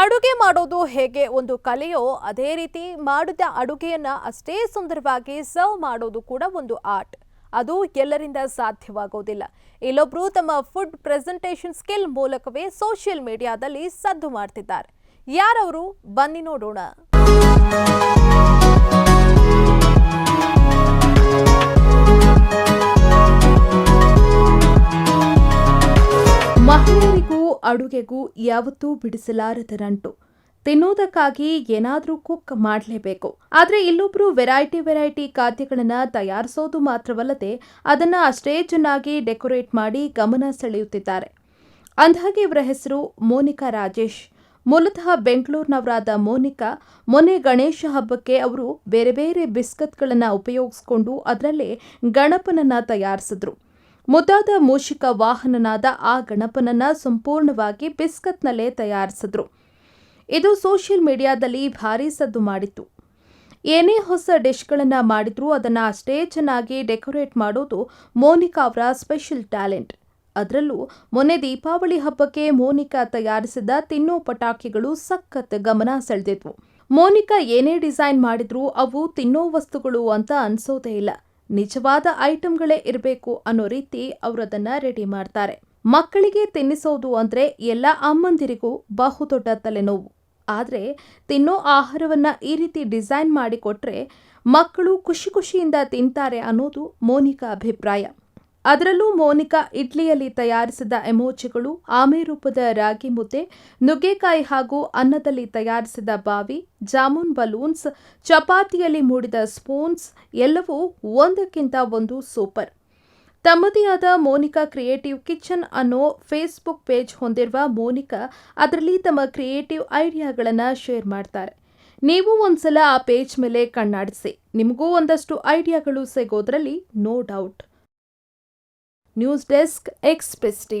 ಅಡುಗೆ ಮಾಡೋದು ಹೇಗೆ ಒಂದು ಕಲೆಯೋ ಅದೇ ರೀತಿ ಮಾಡಿದ ಅಡುಗೆಯನ್ನು ಅಷ್ಟೇ ಸುಂದರವಾಗಿ ಸರ್ವ್ ಮಾಡೋದು ಕೂಡ ಒಂದು ಆರ್ಟ್ ಅದು ಎಲ್ಲರಿಂದ ಸಾಧ್ಯವಾಗೋದಿಲ್ಲ. ಇಲ್ಲೊಬ್ರು ತಮ್ಮ ಫುಡ್ ಪ್ರೆಸೆಂಟೇಷನ್ ಸ್ಕಿಲ್ ಮೂಲಕವೇ ಸೋಷಿಯಲ್ ಮೀಡಿಯಾದಲ್ಲಿ ಸದ್ದು ಮಾಡ್ತಿದ್ದಾರೆ. ಯಾರವರು? ಬನ್ನಿ ನೋಡೋಣ. ಮಹಿಳೆಯರಿಗೂ ಅಡುಗೆಗೂ ಯಾವತ್ತೂ ಬಿಡಿಸಲಾರದ ನಂಟು ತಿನ್ನೋದಕ್ಕಾಗಿ ಏನಾದರೂ ಕುಕ್ ಮಾಡಲೇಬೇಕು. ಆದರೆ ಇಲ್ಲೊಬ್ರು ವೆರೈಟಿ ವೆರೈಟಿ ಖಾದ್ಯಗಳನ್ನು ತಯಾರಿಸೋದು ಮಾತ್ರವಲ್ಲದೆ ಅದನ್ನು ಅಷ್ಟೇ ಚೆನ್ನಾಗಿ ಡೆಕೋರೇಟ್ ಮಾಡಿ ಗಮನ ಸೆಳೆಯುತ್ತಿದ್ದಾರೆ. ಅಂದಹಾಗೆ ಇವರ ಹೆಸರು ಮೋನಿಕಾ ರಾಜೇಶ್. ಮೂಲತಃ ಬೆಂಗಳೂರಿನವರಾದ ಮೋನಿಕಾ, ಮೊನ್ನೆ ಗಣೇಶ ಹಬ್ಬಕ್ಕೆ ಅವರು ಬೇರೆ ಬೇರೆ ಬಿಸ್ಕತ್ಗಳನ್ನು ಉಪಯೋಗಿಸ್ಕೊಂಡು ಅದರಲ್ಲೇ ಗಣಪನನ್ನು ತಯಾರಿಸಿದ್ರು. ಮುದ್ದಾದ ಮೂಷಿಕ ವಾಹನನಾದ ಆ ಗಣಪನನ್ನ ಸಂಪೂರ್ಣವಾಗಿ ಬಿಸ್ಕತ್ನಲ್ಲೇ ತಯಾರಿಸಿದ್ರು. ಇದು ಸೋಷಿಯಲ್ ಮೀಡಿಯಾದಲ್ಲಿ ಭಾರೀ ಸದ್ದು ಮಾಡಿತ್ತು. ಏನೇ ಹೊಸ ಡಿಶ್ಗಳನ್ನು ಮಾಡಿದ್ರೂ ಅದನ್ನು ಅಷ್ಟೇ ಚೆನ್ನಾಗಿ ಡೆಕೋರೇಟ್ ಮಾಡೋದು ಮೋನಿಕಾ ಅವರ ಸ್ಪೆಷಲ್ ಟ್ಯಾಲೆಂಟ್. ಅದರಲ್ಲೂ ಮೊನ್ನೆ ದೀಪಾವಳಿ ಹಬ್ಬಕ್ಕೆ ಮೋನಿಕಾ ತಯಾರಿಸಿದ ತಿನ್ನೋ ಪಟಾಕಿಗಳು ಸಖತ್ ಗಮನ ಸೆಳೆದಿದ್ವು. ಮೋನಿಕಾ ಏನೇ ಡಿಸೈನ್ ಮಾಡಿದ್ರೂ ಅವು ತಿನ್ನೋ ವಸ್ತುಗಳು ಅಂತ ಅನ್ಸೋದೇ ಇಲ್ಲ. ನಿಜವಾದ ಐಟಮ್ಗಳೇ ಇರಬೇಕು ಅನ್ನೋ ರೀತಿ ಅವರದನ್ನ ರೆಡಿ ಮಾಡ್ತಾರೆ. ಮಕ್ಕಳಿಗೆ ತಿನ್ನಿಸೋದು ಅಂದ್ರೆ ಎಲ್ಲ ಅಮ್ಮಂದಿರಿಗೂ ಬಹುದೊಡ್ಡ ತಲೆನೋವು. ಆದರೆ ತಿನ್ನೋ ಆಹಾರವನ್ನ ಈ ರೀತಿ ಡಿಸೈನ್ ಮಾಡಿಕೊಟ್ರೆ ಮಕ್ಕಳು ಖುಷಿ ಖುಷಿಯಿಂದ ತಿಂತಾರೆ ಅನ್ನೋದು ಮೋನಿಕಾ ಅಭಿಪ್ರಾಯ. ಅದರಲ್ಲೂ ಮೋನಿಕಾ ಇಡ್ಲಿಯಲ್ಲಿ ತಯಾರಿಸಿದ ಎಮೋಜಿಗಳು, ಆಮೆ ರೂಪದ ರಾಗಿ ಮುದ್ದೆ, ನುಗ್ಗೆಕಾಯಿ ಹಾಗೂ ಅನ್ನದಲ್ಲಿ ತಯಾರಿಸಿದ ಬಾವಿ, ಜಾಮೂನ್ ಬಲೂನ್ಸ್, ಚಪಾತಿಯಲ್ಲಿ ಮೂಡಿದ ಸ್ಪೂನ್ಸ್, ಎಲ್ಲವೂ ಒಂದಕ್ಕಿಂತ ಒಂದು ಸೂಪರ್. ತಮ್ಮದೇ ಆದ ಮೋನಿಕಾ ಕ್ರಿಯೇಟಿವ್ ಕಿಚನ್ ಅನ್ನೋ ಫೇಸ್ಬುಕ್ ಪೇಜ್ ಹೊಂದಿರುವ ಮೋನಿಕಾ ಅದರಲ್ಲಿ ತಮ್ಮ ಕ್ರಿಯೇಟಿವ್ ಐಡಿಯಾಗಳನ್ನು ಶೇರ್ ಮಾಡ್ತಾರೆ. ನೀವು ಒಂದ್ಸಲ ಆ ಪೇಜ್ ಮೇಲೆ ಕಣ್ಣಾಡಿಸಿ. ನಿಮಗೂ ಒಂದಷ್ಟು ಐಡಿಯಾಗಳು ಸಿಗೋದ್ರಲ್ಲಿ no doubt. News desk Express T